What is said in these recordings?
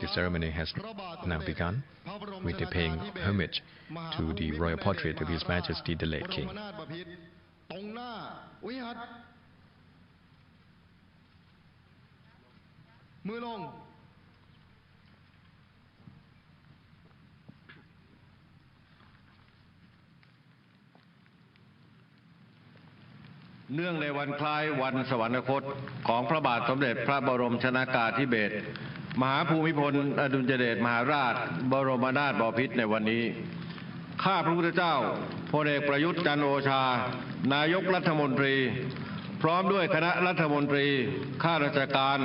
The ceremony has now begun with the paying homage to the royal portrait of His Majesty the late King. เนื่องในวันคล้ายวันสวรรคตของพระบาทสมเด็จพระบรมชนากาธิเบศรมหาภูมิพลอดุลยเดชมหาราช บรมนาถบพิตรในวันนี้ ข้าพระพุทธเจ้าพลเอกประยุทธ์จันโอชา นายกรัฐมนตรี พร้อมด้วยคณะรัฐมนตรี ข้าราชการ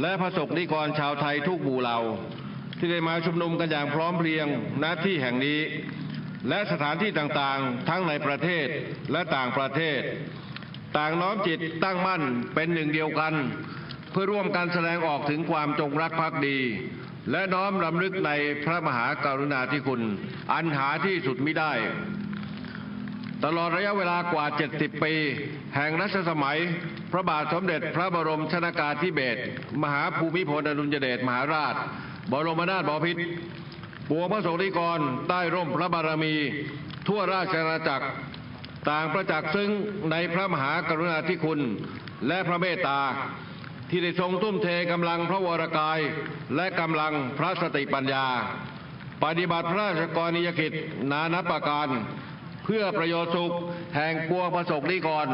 และพระสงฆ์นิกรชาวไทยทุกหมู่เหล่า ที่ได้มาชุมนุมกันอย่างพร้อมเพรียงณที่แห่งนี้ และสถานที่ต่างๆ ทั้งในประเทศและต่างประเทศ ต่างน้อมจิตตั้งมั่นเป็นหนึ่งเดียวกัน เพื่อร่วมกันแสดงออกถึงความจงรักภักดี และน้อมรำลึกในพระมหากรุณาธิคุณ อันหาที่สุดมิได้ ตลอดระยะเวลากว่า 70 ปี แห่งรัชสมัย พระบาทสมเด็จพระบรมชนากาธิเบศรมหาภูมิพลอดุลยเดชมหาราช บรมนาถบพิตรปวงพระสงฆ์นิกรใต้ร่มพระบารมี ทั่วราชอาณาจักร ต่างประจักษ์ซึ่งในพระมหากรุณาธิคุณและพระเมตตา ที่ได้ทรงทุ่มเทกำลังพระวรกาย และกำลังพระสติปัญญา ปฏิบัติพระราชกรณียกิจนานับประการ เพื่อประโยชน์สุขแห่งปวงประสบนิกร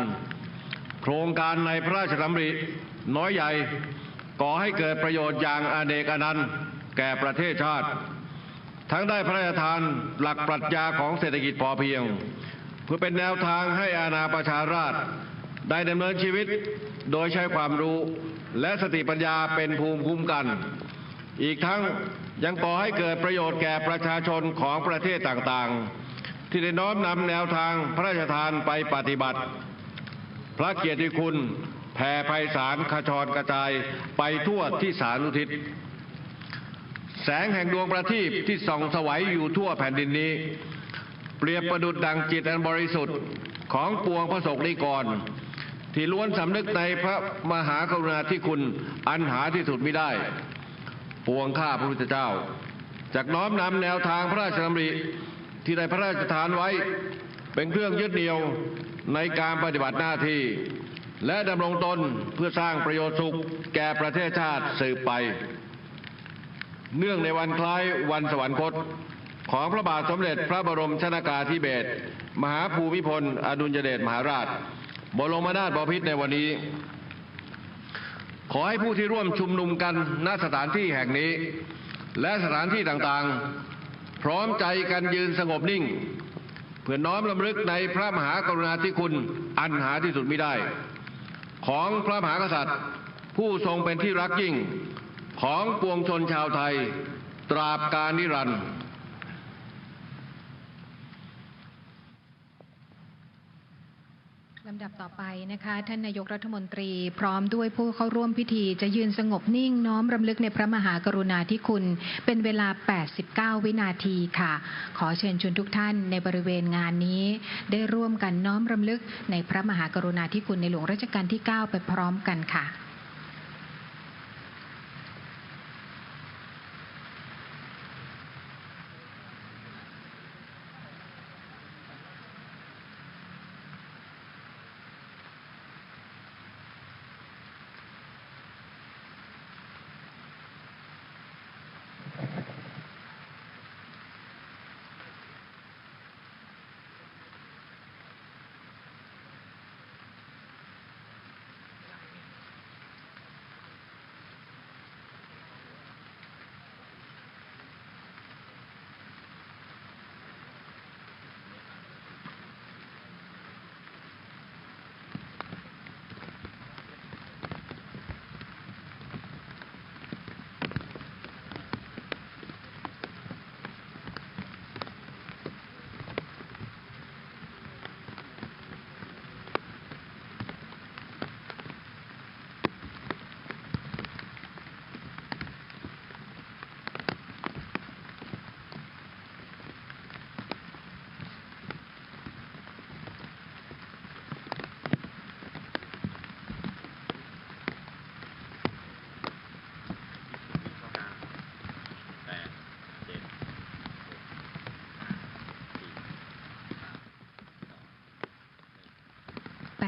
โครงการในพระราชดำริน้อยใหญ่ก่อให้เกิดประโยชน์อย่างอเนกอนันต์แก่ประเทศชาติ ทั้งได้พระราชทานหลักปรัชญาของเศรษฐกิจพอเพียง พื่อเป็นแนวทางให้อาณาประชาราชได้ดำเนินชีวิตโดยใช้ความรู้และสติปัญญาเป็นภูมิคุ้มกัน อีกทั้งยังก่อให้เกิดประโยชน์แก่ประชาชนของประเทศต่างๆ ที่ได้น้อมนำแนวทางพระราชทานไปปฏิบัติ พระเกียรติคุณแผ่ไพศาลขจรกระจายไปทั่วที่สานุทิศ แสงแห่งดวงประทีปที่ส่องสวัยอยู่ทั่วแผ่นดินนี้ เปรียบประดุจดังจิตอันบริสุทธิ์ของปวงพระสงฆ์นิกร ที่ล้วนสำนึกในพระมหากรุณาธิคุณอันหาที่สุดไม่ได้ ปวงข้าพระพุทธเจ้าจากน้อมนำแนวทางพระราชดำริที่ได้พระราชทานไว้เป็นเครื่องยึดเหนี่ยวในการปฏิบัติหน้าที่ และดำรงตนเพื่อสร้างประโยชน์สุขแก่ประเทศชาติสืบไป เนื่องในวันคล้ายวันสวรรคต ของพระบาทสมเด็จพระบรมชนากาธิเบศรมหาภูมิพล อดุลยเดชมหาราช บรมนาถบพิตรในวันนี้ ขอให้ผู้ที่ร่วมชุมนุมกันณสถานที่แห่งนี้ และสถานที่ต่างๆ พร้อมใจกันยืนสงบนิ่ง เพื่อน้อมลำลึกในพระมหากรุณาธิคุณอันหาที่สุดไม่ได้ ของพระมหากษัตริย์ ผู้ทรงเป็นที่รักยิ่ง ของปวงชนชาวไทย ตราบการนิรันดร์ ลำดับต่อไปนะคะท่านนายกรัฐมนตรี พร้อมด้วยผู้เข้าร่วมพิธีจะยืนสงบนิ่งน้อมรำลึกในพระมหากรุณาธิคุณ เป็นเวลา 89 วินาทีค่ะ ขอเชิญชวนทุกท่านในบริเวณงานนี้ ได้ร่วมกันน้อมรำลึกในพระมหากรุณาธิคุณในหลวงรัชกาลที่ 9 ไปพร้อมกันค่ะ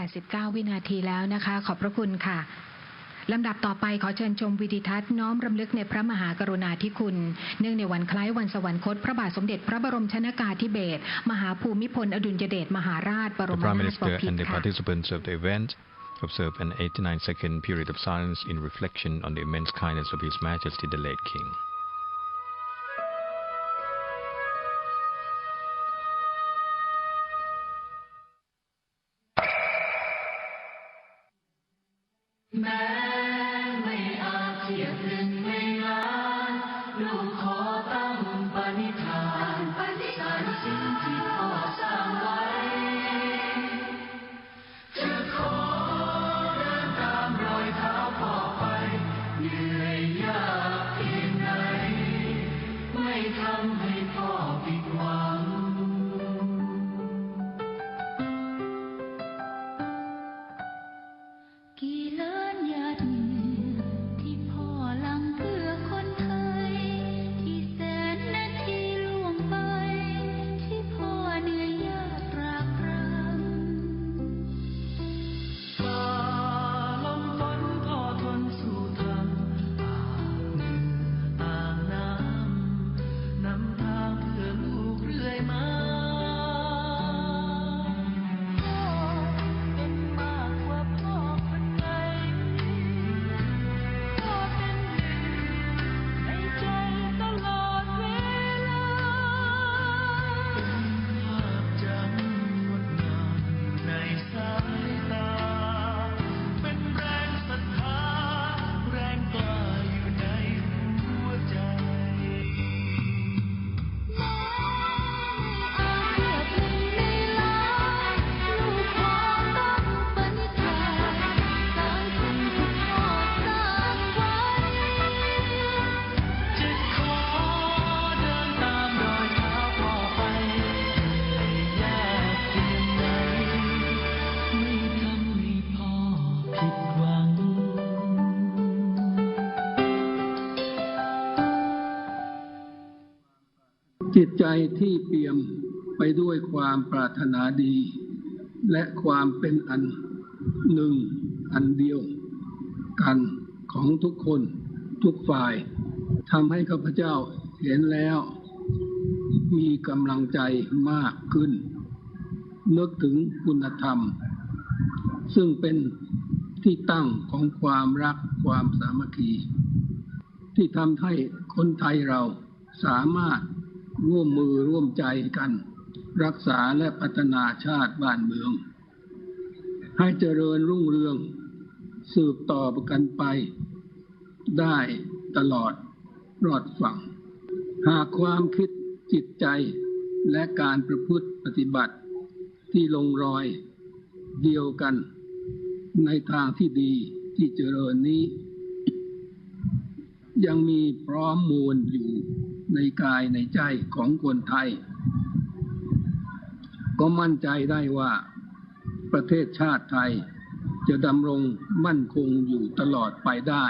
89 วินาทีแล้วนะคะ ขอบพระคุณค่ะลำดับต่อไปขอเชิญชมวิดิทัศน์น้อมรำลึกในพระมหากรุณาธิคุณ เนื่องในวันคล้ายวันสวรรคต พระบาทสมเด็จพระบรมชนากาธิเบศรมหาภูมิพลอดุลยเดชมหาราชบร The ม Prime นาถบ Minister พิต and ร the ค่ะ participants of the event observe an 89-second period of silence in reflection on the immense kindness of His Majesty the late King. จิตใจที่เปี่ยมไปด้วยความปรารถนาดี และความเป็นอันหนึ่งอันเดียว กันของทุกคนทุกฝ่ายทำให้ข้าพเจ้าเห็นแล้ว มีกำลังใจมากขึ้น นึกถึงคุณธรรม ซึ่งเป็นที่ตั้งของความรักความสามัคคี ที่ทำให้คนไทยเราสามารถ ร่วมมือร่วมใจกัน รักษาและพัฒนาชาติบ้านเมือง ให้เจริญรุ่งเรือง สืบต่อกันไป ได้ตลอดรอดฝั่ง หากความคิดจิตใจและการประพฤติปฏิบัติที่ลงรอยเดียวกันในทางที่ดีที่เจริญนี้ ยังมีพร้อมมูลอยู่ ในกายในใจของคนไทย ก็มั่นใจได้ว่าประเทศชาติไทยจะดำรงมั่นคงอยู่ตลอดไปได้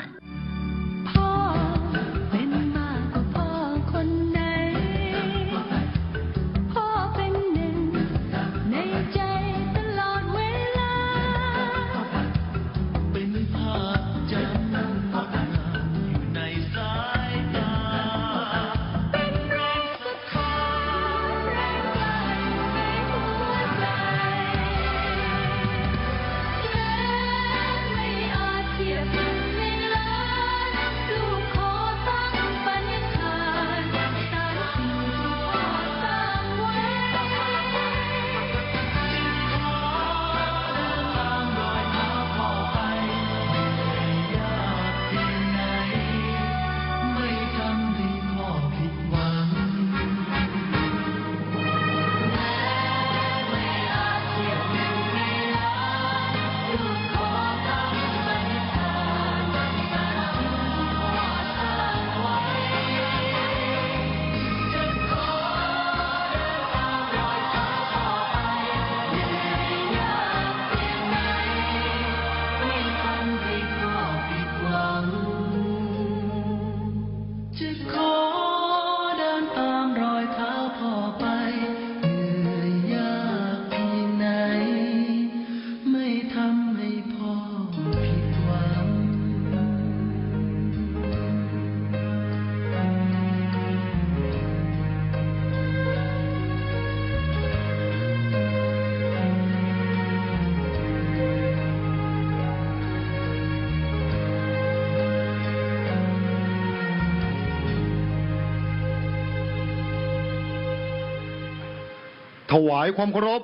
ถวายความเคารพ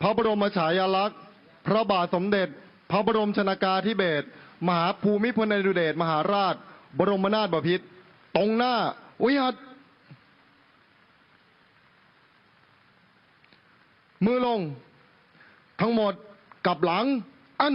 พระบรมฉายาลักษณ์ พระบาทสมเด็จ พระบรมชนากาธิเบศรมหาภูมิพลอดุเดชมหาราช บรมนาถบพิตรตรงหน้าวิหัดมือลง ทั้งหมดกลับหลัง อัน